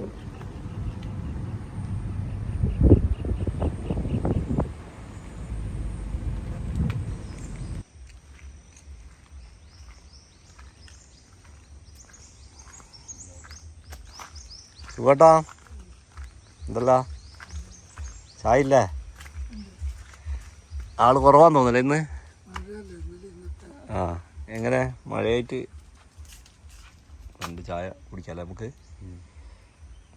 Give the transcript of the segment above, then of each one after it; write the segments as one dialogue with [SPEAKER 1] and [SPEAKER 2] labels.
[SPEAKER 1] രസം സുഖട്ടാ? എന്തല്ല? ചായ ഇല്ലേ ആൾ കുറവാന്ന് തോന്നല്ലേ ഇന്ന്? ആ എങ്ങനെ? മഴയായിട്ട്? രണ്ട് ചായ കുടിക്കാല്ലേ നമുക്ക്.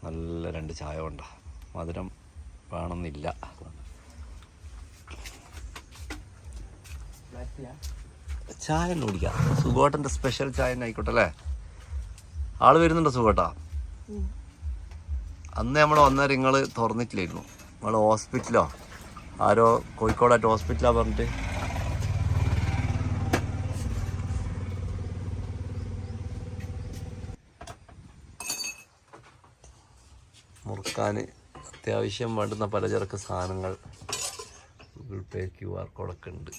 [SPEAKER 1] നല്ല രണ്ട് ചായ ഉണ്ട മധുരം വേണമെന്നില്ല. ചായ തന്നെ കുടിക്കാം. സുഖോട്ടന്റെ സ്പെഷ്യൽ ചായ തന്നെ ആയിക്കോട്ടെ അല്ലേ? ആൾ വരുന്നുണ്ടോ സുഖോട്ടാ? അന്ന് നമ്മൾ വന്നേരം നിങ്ങൾ തുറന്നിട്ടില്ലായിരുന്നു. നമ്മൾ ഹോസ്പിറ്റലോ ആരോ കോഴിക്കോടായിട്ട് ഹോസ്പിറ്റലാണ് പറഞ്ഞിട്ട്. മുറുക്കാൻ അത്യാവശ്യം വേണ്ടുന്ന പലചരക്ക് സാധനങ്ങൾ ഗൂഗിൾ പേ ക്യു ആർ കോഡൊക്കെ ഉണ്ട്.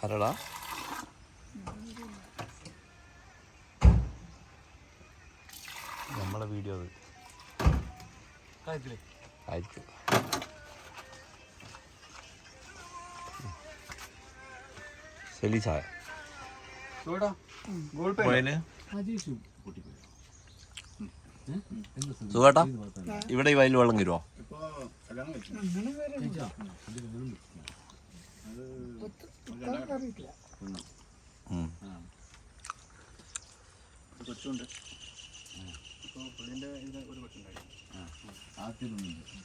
[SPEAKER 1] ആരടാ നമ്മളെ വീഡിയോ അത്. അയച്ചു ശരി ചായ. സുഖേട്ടാ? ഇവിടെ ഈ വയലിൽ വെള്ളം കയറുമോ.
[SPEAKER 2] കൊച്ചുണ്ട്. ഇപ്പോൾ പുള്ളിന്റെ ഇതിൽ ഒരു കൊച്ചുണ്ടായി
[SPEAKER 1] രീതിയിലാ